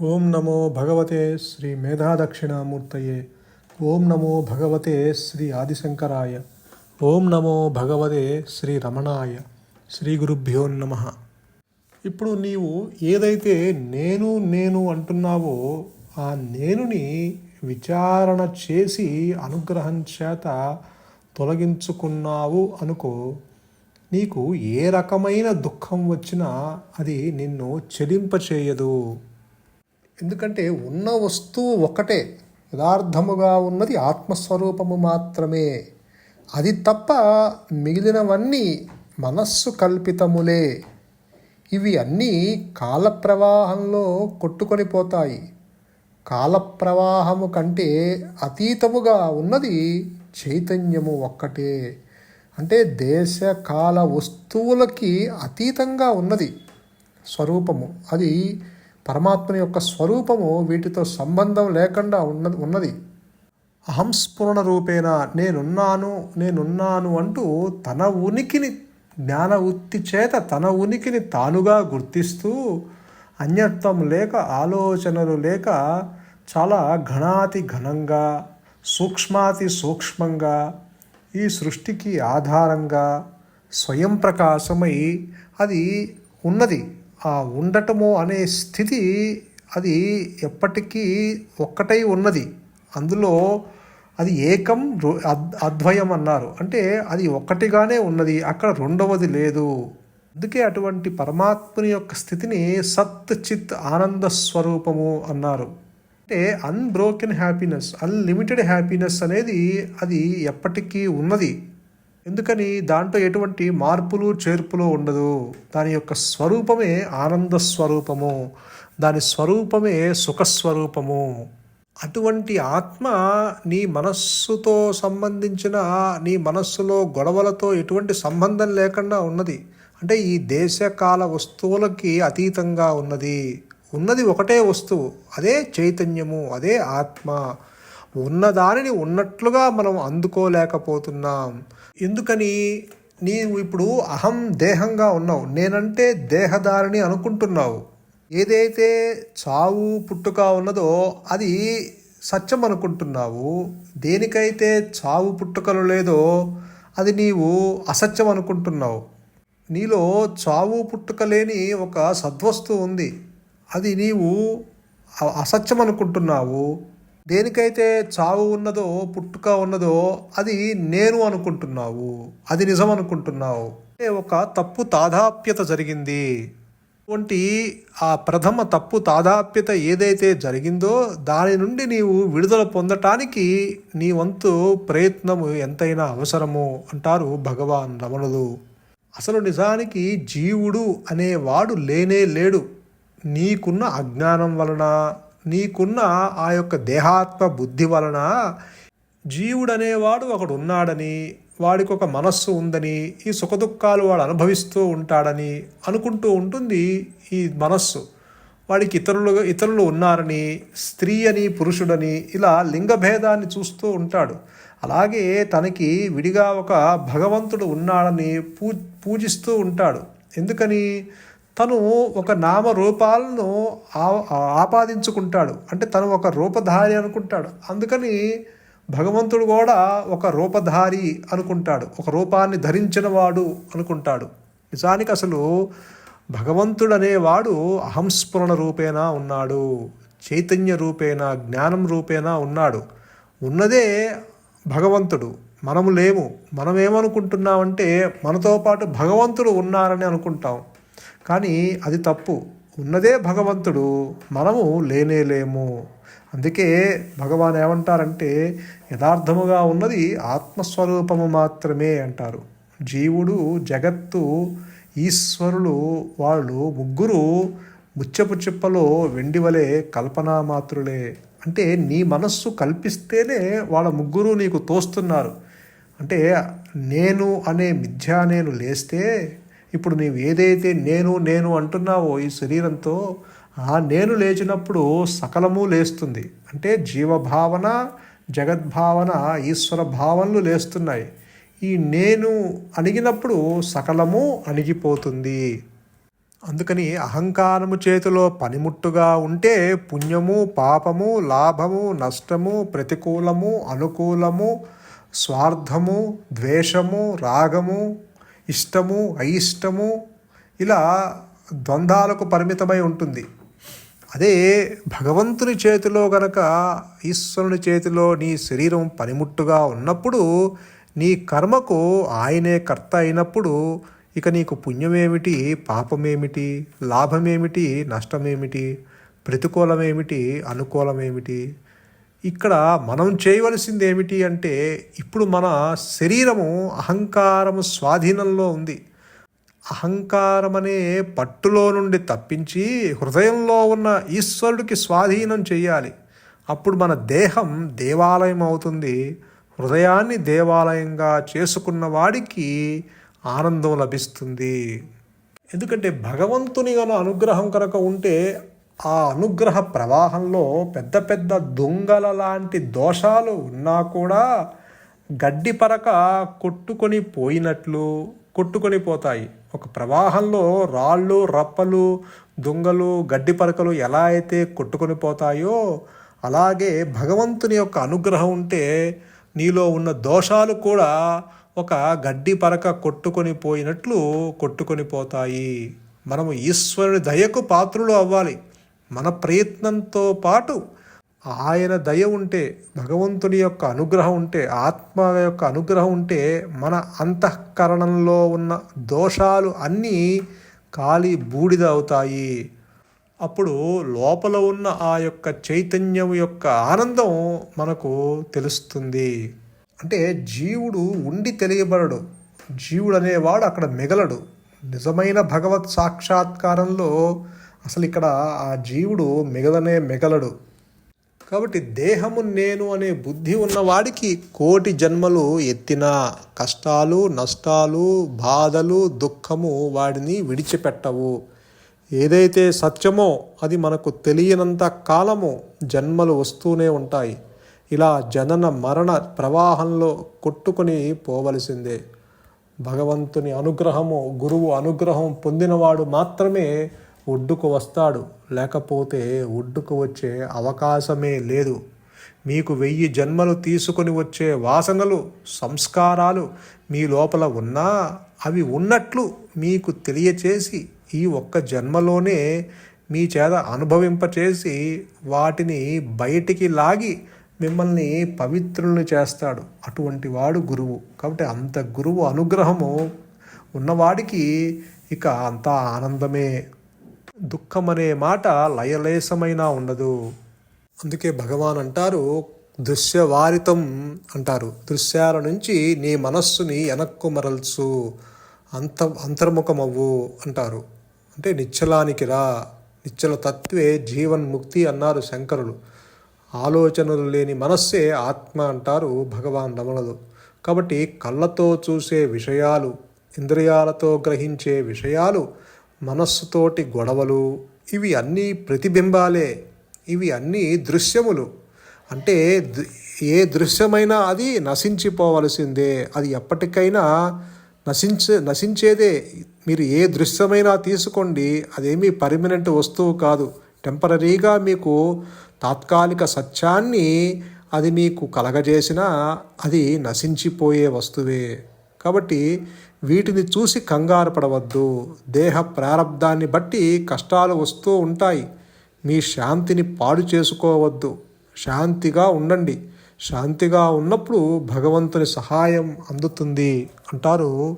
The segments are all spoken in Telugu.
ఓం నమో భగవతే శ్రీ మేధాదక్షిణామూర్తయే. ఓం నమో భగవతే శ్రీ ఆదిశంకరాయ. ఓం నమో భగవతే శ్రీ రమణాయ. శ్రీ గురుభ్యో నమ. ఇప్పుడు నీవు ఏదైతే నేను నేను అంటున్నావో ఆ నేనుని విచారణ చేసి అనుగ్రహం చేత తొలగించుకున్నావు అనుకో నీకు ఏ రకమైన దుఃఖం వచ్చినా అది నిన్ను చెలింపచేయదు. ఎందుకంటే ఉన్న వస్తువు ఒకటే యథార్థముగా ఉన్నది ఆత్మస్వరూపము మాత్రమే. అది తప్ప మిగిలినవన్నీ మనస్సు కల్పితములే. ఇవి అన్నీ కాల ప్రవాహంలో కొట్టుకొని పోతాయి. కాల ప్రవాహము కంటే అతీతముగా ఉన్నది చైతన్యము ఒక్కటే. అంటే దేశ కాల వస్తువులకి అతీతంగా ఉన్నది స్వరూపము. అది పరమాత్మ యొక్క స్వరూపము వీటితో సంబంధం లేకుండా ఉన్న ఉన్నది. అహంస్ఫురణ రూపేణ నేనున్నాను నేనున్నాను అంటూ తన ఉనికిని జ్ఞాన ఉత్తి చేత తన ఉనికిని తానుగా గుర్తిస్తూ అన్యత్వం లేక ఆలోచనలు లేక చాలా ఘనాతి ఘనంగా సూక్ష్మాతి సూక్ష్మంగా ఈ సృష్టికి ఆధారంగా స్వయం ప్రకాశమై అది ఉన్నది. ఉండటము అనే స్థితి అది ఎప్పటికీ ఒక్కటై ఉన్నది. అందులో అది ఏకం అద్- అద్వయం అన్నారు. అంటే అది ఒక్కటిగానే ఉన్నది అక్కడ రెండవది లేదు. అందుకే అటువంటి పరమాత్మని యొక్క స్థితిని సత్ చిత్ ఆనంద స్వరూపము అన్నారు. అంటే అన్బ్రోకెన్ హ్యాపీనెస్ అన్లిమిటెడ్ హ్యాపీనెస్ అనేది అది ఎప్పటికీ ఉన్నది. ఎందుకని దాంట్లో ఎటువంటి మార్పులు చేర్పులు ఉండదు. దాని యొక్క స్వరూపమే ఆనంద స్వరూపము. దాని స్వరూపమే సుఖస్వరూపము. అటువంటి ఆత్మ నీ మనస్సుతో సంబంధించిన నీ మనస్సులో గొడవలతో ఎటువంటి సంబంధం లేకుండా ఉన్నది. అంటే ఈ దేశకాల వస్తువులకి అతీతంగా ఉన్నది. ఉన్నది ఒకటే వస్తువు అదే చైతన్యము అదే ఆత్మ. ఉన్నదానిని ఉన్నట్లుగా మనం అందుకోలేకపోతున్నాం. ఎందుకని? నీవు ఇప్పుడు అహం దేహంగా ఉన్నావు. నేనంటే దేహదారిని అనుకుంటున్నావు. ఏదైతే చావు పుట్టుక ఉన్నదో అది సత్యం అనుకుంటున్నావు. దేనికైతే చావు పుట్టుకలు లేదో అది నీవు అసత్యం అనుకుంటున్నావు. నీలో చావు పుట్టుక లేని ఒక సద్వస్తువు ఉంది. అది నీవు అసత్యం అనుకుంటున్నావు. దేనికైతే చావు ఉన్నదో పుట్టుక ఉన్నదో అది నేను అనుకుంటున్నావు అది నిజం అనుకుంటున్నావు. అంటే ఒక తప్పు తాదాప్యత జరిగింది. వంటి ఆ ప్రథమ తప్పు తాదాప్యత ఏదైతే జరిగిందో దాని నుండి నీవు విడుదల పొందటానికి నీ వంతు ప్రయత్నము ఎంతైనా అవసరము అంటారు భగవాన్ రమణులు. అసలు నిజానికి జీవుడు అనేవాడు లేనే లేడు. నీకున్న అజ్ఞానం వలన నీకున్న ఆ యొక్క దేహాత్మ బుద్ధి వలన జీవుడనేవాడు ఒకడు ఉన్నాడని వాడికి ఒక మనస్సు ఉందని ఈ సుఖదుఖాలు వాడు అనుభవిస్తూ ఉంటాడని అనుకుంటూ ఉంటుంది ఈ మనస్సు. వాడికి ఇతరులు ఇతరులు ఉన్నారని స్త్రీ అని పురుషుడని ఇలా లింగభేదాన్ని చూస్తూ ఉంటాడు. అలాగే తనకి విడిగా ఒక భగవంతుడు ఉన్నాడని పూ పూజిస్తూ ఉంటాడు. ఎందుకని? తను ఒక నామ రూపాలను ఆ- ఆపాదించుకుంటాడు. అంటే తను ఒక రూపధారి అనుకుంటాడు. అందుకని భగవంతుడు కూడా ఒక రూపధారి అనుకుంటాడు. ఒక రూపాన్ని ధరించినవాడు అనుకుంటాడు. నిజానికి అసలు భగవంతుడు అనేవాడు అహంస్ఫురణ రూపేణ ఉన్నాడు. చైతన్య రూపేణ జ్ఞానం రూపేణ ఉన్నాడు. ఉన్నదే భగవంతుడు. మనము లేము. మనం ఏమనుకుంటున్నామంటే మనతో పాటు భగవంతుడు ఉన్నారని అనుకుంటాం. కానీ అది తప్పు. ఉన్నదే భగవంతుడు మనము లేనేలేము అందుకే భగవాన్ ఏమంటారంటే యథార్థముగా ఉన్నది ఆత్మస్వరూపము మాత్రమే అంటారు. జీవుడు జగత్తు ఈశ్వరులు వాళ్ళు ముగ్గురు ముచ్చపు చిప్పలో వెండి వలె కల్పనామాత్రులే. అంటే నీ మనస్సు కల్పిస్తేనే వాళ్ళ ముగ్గురు నీకు తోస్తున్నారు. అంటే నేను అనే మిథ్యా నేను లేస్తే ఇప్పుడు నీవు ఏదైతే నేను నేను అంటున్నావో ఈ శరీరంతో ఆ నేను లేచినప్పుడు సకలము లేస్తుంది. అంటే జీవభావన జగద్భావన ఈశ్వర భావనలు లేస్తున్నాయి. ఈ నేను అణిగినప్పుడు సకలము అణిగిపోతుంది. అందుకని అహంకారము చేతిలో పనిముట్టుగా ఉంటే పుణ్యము పాపము లాభము నష్టము ప్రతికూలము అనుకూలము స్వార్థము ద్వేషము రాగము ఇష్టము అయిష్టము ఇలా ద్వంద్వాలకు పరిమితమై ఉంటుంది. అదే భగవంతుని చేతిలో గనక ఈశ్వరుని చేతిలో నీ శరీరం పనిముట్టుగా ఉన్నప్పుడు నీ కర్మకు ఆయనే కర్త అయినప్పుడు ఇక నీకు పుణ్యమేమిటి పాపమేమిటి లాభమేమిటి నష్టమేమిటి ప్రతికూలమేమిటి అనుకూలమేమిటి? ఇక్కడ మనం చేయవలసింది ఏమిటి అంటే ఇప్పుడు మన శరీరము అహంకారము స్వాధీనంలో ఉంది. అహంకారం అనే పట్టులో నుండి తప్పించి హృదయంలో ఉన్న ఈశ్వరుడికి స్వాధీనం చేయాలి అప్పుడు మన దేహం దేవాలయం అవుతుంది. హృదయాన్ని దేవాలయంగా చేసుకున్న వాడికి ఆనందం లభిస్తుంది. ఎందుకంటే భగవంతుని గల అనుగ్రహం కనుక ఉంటే ఆ అనుగ్రహ ప్రవాహంలో పెద్ద పెద్ద దొంగల లాంటి దోషాలు ఉన్నా కూడా గడ్డి పరక కొట్టుకొని పోయినట్లు కొట్టుకొని పోతాయి. ఒక ప్రవాహంలో రాళ్ళు రప్పలు దొంగలు గడ్డి పరకలు ఎలా అయితే కొట్టుకొని పోతాయో అలాగే భగవంతుని యొక్క అనుగ్రహం ఉంటే నీలో ఉన్న దోషాలు కూడా ఒక గడ్డి పరక కొట్టుకొని పోయినట్లు కొట్టుకొని పోతాయి. మనము ఈశ్వరుని దయకు పాత్రులు అవ్వాలి. మన ప్రయత్నంతో పాటు ఆయన దయ ఉంటే భగవంతుని యొక్క అనుగ్రహం ఉంటే ఆత్మ యొక్క అనుగ్రహం ఉంటే మన అంతఃకరణంలో ఉన్న దోషాలు అన్నీ కాలి బూడిద అవుతాయి అప్పుడు లోపల ఉన్న ఆ యొక్క చైతన్యం యొక్క ఆనందం మనకు తెలుస్తుంది. అంటే జీవుడు ఉండి తెలియబడడు. జీవుడు అనేవాడు అక్కడ మిగలడు. నిజమైన భగవత్ సాక్షాత్కారంలో అసలు ఇక్కడ ఆ జీవుడు మిగలనే మిగలడు. కాబట్టి దేహము నేను అనే బుద్ధి ఉన్నవాడికి కోటి జన్మలు ఎత్తిన కష్టాలు నష్టాలు బాధలు దుఃఖము వాడిని విడిచిపెట్టవు. ఏదైతే సత్యమో అది మనకు తెలియనంత కాలము జన్మలు వస్తూనే ఉంటాయి. ఇలా జనన మరణ ప్రవాహంలో కొట్టుకొని పోవలసిందే. భగవంతుని అనుగ్రహము గురువు అనుగ్రహం పొందినవాడు మాత్రమే ఒడ్డుకు వస్తాడు. లేకపోతే ఒడ్డుకు వచ్చే అవకాశమే లేదు. మీకు వెయ్యి జన్మలు తీసుకొని వచ్చే వాసనలు సంస్కారాలు మీ లోపల ఉన్నా అవి ఉన్నట్లు మీకు తెలియచేసి ఈ ఒక్క జన్మలోనే మీ చేత అనుభవింపచేసి వాటిని బయటికి లాగి మిమ్మల్ని పవిత్రుల్ని చేస్తాడు. అటువంటి వాడు గురువు. కాబట్టి అంత గురువు అనుగ్రహము ఉన్నవాడికి ఇక అంతా ఆనందమే. దుఃఖం అనే మాట లయలేశమైనా ఉండదు. అందుకే భగవాన్ అంటారు దృశ్యవారితం అంటారు. దృశ్యాల నుంచి నీ మనస్సుని వెనక్కు మరల్చు అంత అంతర్ముఖమవ్వు అంటారు. అంటే నిశ్చలానికి రా నిశ్చల తత్వే జీవన్ముక్తి అన్నారు శంకరులు. ఆలోచనలు లేని మనస్సే ఆత్మ అంటారు భగవాన్ రమణులు. కాబట్టి కళ్ళతో చూసే విషయాలు ఇంద్రియాలతో గ్రహించే విషయాలు మనస్సుతోటి గొడవలు ఇవి అన్నీ ప్రతిబింబాలే. ఇవి అన్నీ దృశ్యములు. అంటే ఏ దృశ్యమైనా అది నశించిపోవలసిందే. అది ఎప్పటికైనా నశించే నశించేదే. మీరు ఏ దృశ్యమైనా తీసుకోండి అదేమీ పర్మనెంట్ వస్తువు కాదు. టెంపరీగా మీకు తాత్కాలిక సత్యాన్ని అది మీకు కలగజేసినా అది నశించిపోయే వస్తువే. కాబట్టి వీటిని చూసి కంగారు పడవద్దు. దేహ ప్రారంధాన్ని బట్టి కష్టాలు వస్తూ ఉంటాయి. మీ శాంతిని పాడు చేసుకోవద్దు. శాంతిగా ఉండండి. శాంతిగా ఉన్నప్పుడు భగవంతుని సహాయం అందుతుంది అంటారు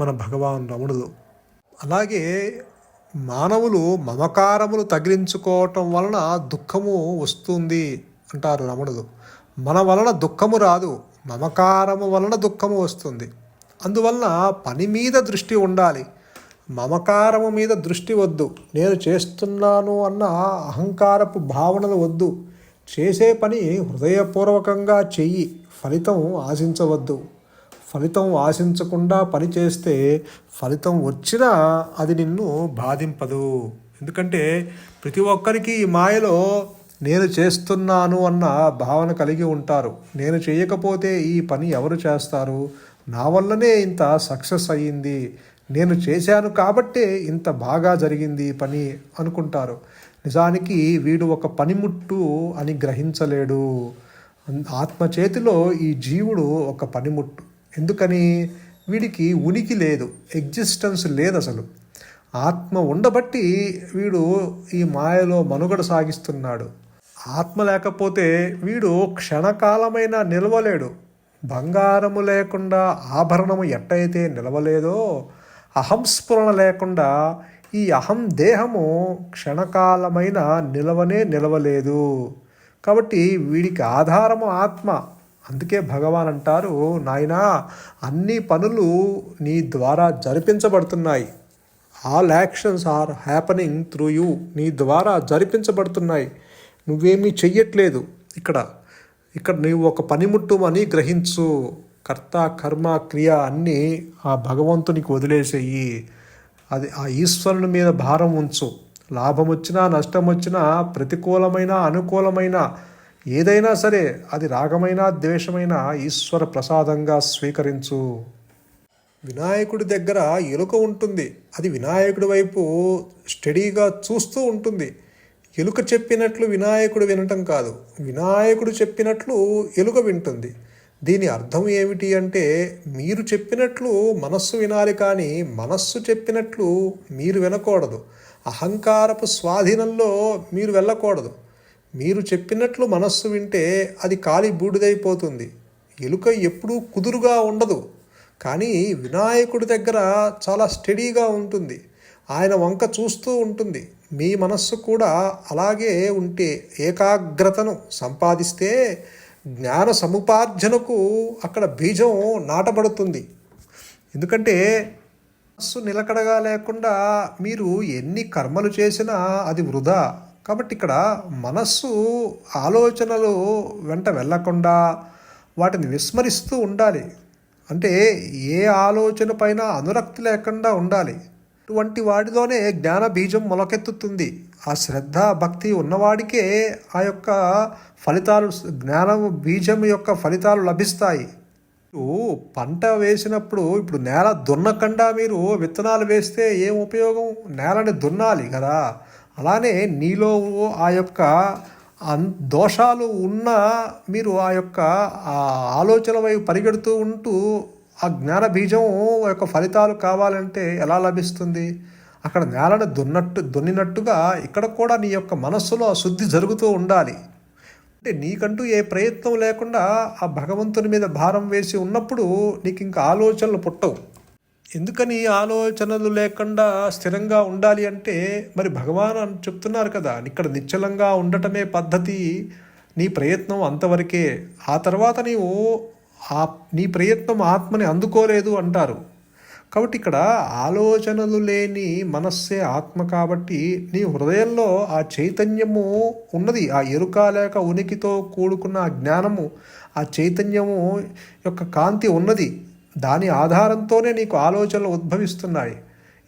మన భగవాన్ రమణులు. అలాగే మానవులు మమకారములు తగిలించుకోవటం వలన దుఃఖము వస్తుంది అంటారు రమణులు. మన వలన దుఃఖము రాదు. మమకారము వలన దుఃఖము వస్తుంది. అందువలన పని మీద దృష్టి ఉండాలి. మమకారము మీద దృష్టి వద్దు. నేను చేస్తున్నాను అన్న అహంకారపు భావనలు వద్దు. చేసే పని హృదయపూర్వకంగా చెయ్యి. ఫలితం ఆశించవద్దు. ఫలితం ఆశించకుండా పని చేస్తే ఫలితం వచ్చినా అది నిన్ను బాధింపదు. ఎందుకంటే ప్రతి ఒక్కరికి ఈ మాయలో నేను చేస్తున్నాను అన్న భావన కలిగి ఉంటారు. నేను చేయకపోతే ఈ పని ఎవరు చేస్తారు? నా వల్లనే ఇంత సక్సెస్ అయ్యింది నేను చేశాను కాబట్టే ఇంత బాగా జరిగింది పని అనుకుంటారు. నిజానికి వీడు ఒక పనిముట్టు అని గ్రహించలేడు. ఆత్మ చేతిలో ఈ జీవుడు ఒక పనిముట్టు. ఎందుకని? వీడికి ఉనికి లేదు ఎగ్జిస్టెన్స్ లేదు అసలు. ఆత్మ ఉండబట్టి వీడు ఈ మాయలో మనుగడ సాగిస్తున్నాడు. ఆత్మ లేకపోతే వీడు క్షణకాలమైన నిలవలేడు. బంగారము లేకుండా ఆభరణము ఎట్టయితే నిలవలేదో అహంస్ఫురణ లేకుండా ఈ అహం దేహము క్షణకాలమైన నిలవనే నిలవలేదు. కాబట్టి వీడికి ఆధారము ఆత్మ. అందుకే భగవాన్ అంటారు నాయనా అన్ని పనులు నీ ద్వారా జరిపించబడుతున్నాయి. All actions are happening through you. నీ ద్వారా జరిపించబడుతున్నాయి. నువ్వేమీ చెయ్యట్లేదు. ఇక్కడ ఇక్కడ నీవు ఒక పనిముట్టు అని గ్రహించు. కర్త కర్మ క్రియ అన్నీ ఆ భగవంతునికి వదిలేసేయి. అది ఆ ఈశ్వరుని మీద భారం ఉంచు. లాభం వచ్చినా నష్టం వచ్చినా ప్రతికూలమైన అనుకూలమైన ఏదైనా సరే అది రాగమైన ద్వేషమైనా ఈశ్వర ప్రసాదంగా స్వీకరించు. వినాయకుడి దగ్గర ఎలుక ఉంటుంది. అది వినాయకుడి వైపు స్టడీగా చూస్తూ ఉంటుంది. ఎలుక చెప్పినట్లు వినాయకుడు వినటం కాదు. వినాయకుడు చెప్పినట్లు ఎలుక వింటుంది. దీని అర్థం ఏమిటి అంటే మీరు చెప్పినట్లు మనస్సు వినాలి కానీ మనస్సు చెప్పినట్లు మీరు వినకూడదు. అహంకారపు స్వాధీనంలో మీరు వెళ్ళకూడదు. మీరు చెప్పినట్లు మనస్సు వింటే అది కాలి బూడిదైపోతుంది. ఎలుక ఎప్పుడూ కుదురుగా ఉండదు. కానీ వినాయకుడి దగ్గర చాలా స్టడీగా ఉంటుంది. ఆయన వంక చూస్తూ ఉంటుంది. మీ మనస్సు కూడా అలాగే ఉంటే ఏకాగ్రతను సంపాదిస్తే జ్ఞాన సముపార్జనకు అక్కడ బీజం నాటబడుతుంది. ఎందుకంటే మనస్సు నిలకడగా లేకుండా మీరు ఎన్ని కర్మలు చేసినా అది వృధా. కాబట్టి ఇక్కడ మనస్సు ఆలోచనలు వెంట వెళ్ళకుండా వాటిని విస్మరిస్తూ ఉండాలి. అంటే ఏ ఆలోచన పైన అనురక్తి లేకుండా ఉండాలి. వంటి వాటిలోనే జ్ఞాన బీజం మొలకెత్తుతుంది. ఆ శ్రద్ధ భక్తి ఉన్నవాడికే ఆ యొక్క ఫలితాలు జ్ఞానం బీజం యొక్క ఫలితాలు లభిస్తాయి. పంట వేసినప్పుడు ఇప్పుడు నేల దున్నకుండా మీరు విత్తనాలు వేస్తే ఏం ఉపయోగం? నేలని దున్నాలి కదా. అలానే నీలో ఆ యొక్క అన్ దోషాలు ఉన్నా మీరు ఆ యొక్క ఆ ఆలోచన వైపు పరిగెడుతూ ఉంటూ ఆ జ్ఞాన బీజం యొక్క ఫలితాలు కావాలంటే ఎలా లభిస్తుంది? అక్కడ నేలను దున్నట్టు దున్నినట్టుగా ఇక్కడ కూడా నీ యొక్క మనస్సులో ఆ శుద్ధి జరుగుతూ ఉండాలి. అంటే నీకంటూ ఏ ప్రయత్నం లేకుండా ఆ భగవంతుని మీద భారం వేసి ఉన్నప్పుడు నీకు ఇంకా ఆలోచనలు పుట్టవు. ఎందుకని ఆలోచనలు లేకుండా స్థిరంగా ఉండాలి అంటే మరి భగవాన్ అని చెప్తున్నారు కదా ఇక్కడ నిశ్చలంగా ఉండటమే పద్ధతి నీ ప్రయత్నం అంతవరకే. ఆ తర్వాత నీవు ఆ నీ ప్రయత్నం ఆత్మని అందుకోలేదు అంటారు. కాబట్టి ఇక్కడ ఆలోచనలు లేని మనస్సే ఆత్మ కాబట్టి నీ హృదయంలో ఆ చైతన్యము ఉన్నది. ఆ ఎరుక లేక ఉనికితో కూడుకున్న ఆ జ్ఞానము ఆ చైతన్యము యొక్క కాంతి ఉన్నది. దాని ఆధారంతోనే నీకు ఆలోచనలు ఉద్భవిస్తున్నాయి.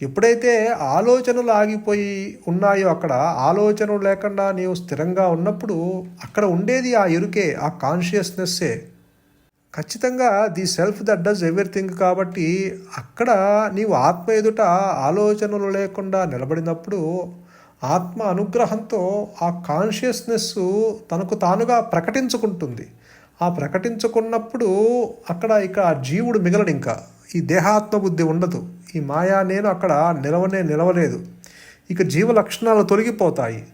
ఎప్పుడైతే ఆలోచనలు ఆగిపోయి ఉన్నాయో అక్కడ ఆలోచనలు లేకుండా నీవు స్థిరంగా ఉన్నప్పుడు అక్కడ ఉండేది ఆ ఎరుకే ఆ కాన్షియస్నెస్సే ఖచ్చితంగా the self that does everything కాబట్టి అక్కడ నీవు ఆత్మ ఎదుట ఆలోచనలు లేకుండా నిలబడినప్పుడు ఆత్మ అనుగ్రహంతో ఆ కాన్షియస్నెస్ తనకు తానుగా ప్రకటించుకుంటుంది. ఆ ప్రకటించుకున్నప్పుడు అక్కడ ఇక జీవుడు మిగలడు ఇంకా. ఈ దేహాత్మ బుద్ధి ఉండదు. ఈ మాయా నేను అక్కడ నిలవనే నిలవలేదు. ఇక జీవ లక్షణాలు తొలగిపోతాయి.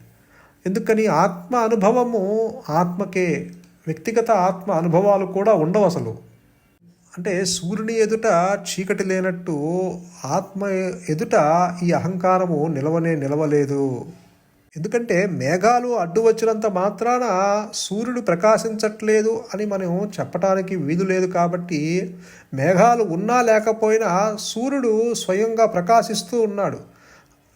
ఎందుకని ఆత్మ అనుభవము ఆత్మకే వ్యక్తిగత ఆత్మ అనుభవాలు కూడా ఉండవు అసలు. అంటే సూర్యుని ఎదుట చీకటి లేనట్టు ఆత్మ ఎదుట ఈ అహంకారము నిలవనే నిలవలేదు. ఎందుకంటే మేఘాలు అడ్డు వచ్చినంత మాత్రాన సూర్యుడు ప్రకాశించట్లేదు అని మనం చెప్పటానికి వీలు లేదు కాబట్టి మేఘాలు ఉన్నా లేకపోయినా సూర్యుడు స్వయంగా ప్రకాశిస్తూ ఉన్నాడు.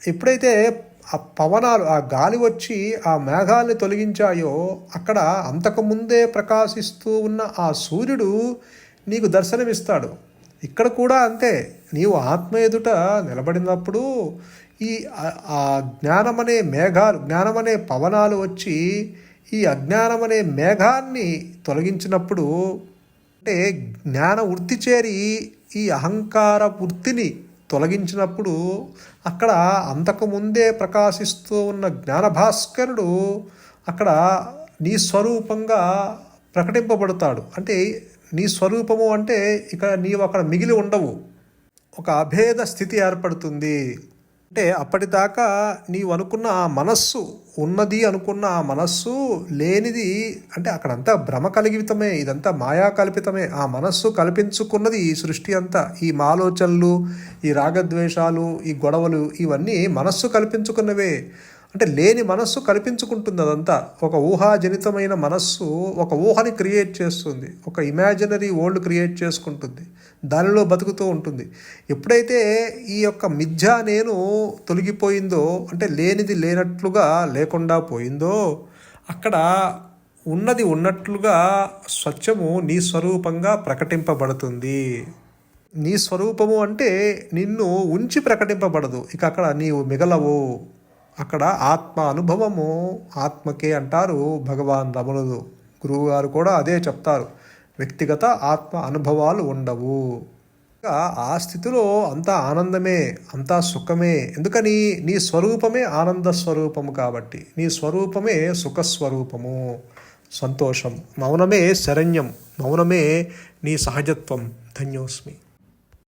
ఎప్పుడైతే ఆ పవనాలు ఆ గాలి వచ్చి ఆ మేఘాల్ని తొలగించాయో అక్కడ అంతకుముందే ప్రకాశిస్తూ ఉన్న ఆ సూర్యుడు నీకు దర్శనమిస్తాడు. ఇక్కడ కూడా అంతే. నీవు ఆత్మ ఎదుట నిలబడినప్పుడు ఈ ఆ- ఆ జ్ఞానమనే మేఘాలు జ్ఞానమనే పవనాలు వచ్చి ఈ అజ్ఞానమనే మేఘాన్ని తొలగించినప్పుడు అంటే జ్ఞాన వృత్తి చేరి ఈ అహంకార వృత్తిని తొలగించినప్పుడు అక్కడ అంతకుముందే ప్రకాశిస్తూ ఉన్న జ్ఞానభాస్కరుడు అక్కడ నీ స్వరూపంగా ప్రకటింపబడతాడు. అంటే నీ స్వరూపము అంటే ఇక నీవు అక్కడ మిగిలి ఉండవు. ఒక అభేద స్థితి ఏర్పడుతుంది. అంటే అప్పటిదాకా నీవు అనుకున్న ఆ మనస్సు ఉన్నది అనుకున్న ఆ మనస్సు లేనిది అంటే అక్కడంతా భ్రమ కలిగితమే ఇదంతా మాయా కల్పితమే. ఆ మనస్సు కల్పించుకున్నది ఈ సృష్టి అంతా. ఈ మాలోచనలు ఈ రాగద్వేషాలు ఈ గొడవలు ఇవన్నీ మనస్సు కల్పించుకున్నవే. అంటే లేని మనస్సు కల్పించుకుంటుంది అదంతా ఒక ఊహాజనితమైన మనస్సు ఒక ఊహని క్రియేట్ చేస్తుంది. ఒక ఇమాజినరీ వరల్డ్ క్రియేట్ చేసుకుంటుంది. దానిలో బతుకుతూ ఉంటుంది. ఎప్పుడైతే ఈ యొక్క మిథ్య నేను తొలగిపోయిందో అంటే లేనిది లేనట్లుగా లేకుండా పోయిందో అక్కడ ఉన్నది ఉన్నట్లుగా స్వచ్ఛము నీ స్వరూపంగా ప్రకటింపబడుతుంది. నీ స్వరూపము అంటే నిన్ను ఉంచి ప్రకటింపబడదు. ఇక అక్కడ నీవు మిగలవు. అక్కడ ఆత్మ అనుభవము ఆత్మకే అంటారు భగవాన్ రమణుడు గురువుగారు కూడా అదే చెప్తారు. వ్యక్తిగత ఆత్మ అనుభవాలు ఉండవు. ఇంకా ఆ స్థితిలో అంతా ఆనందమే అంతా సుఖమే. ఎందుకని? నీ స్వరూపమే ఆనంద స్వరూపము కాబట్టి. నీ స్వరూపమే సుఖస్వరూపము. సంతోషం. మౌనమే శరణ్యం. మౌనమే నీ సహజత్వం. ధన్యోస్మి.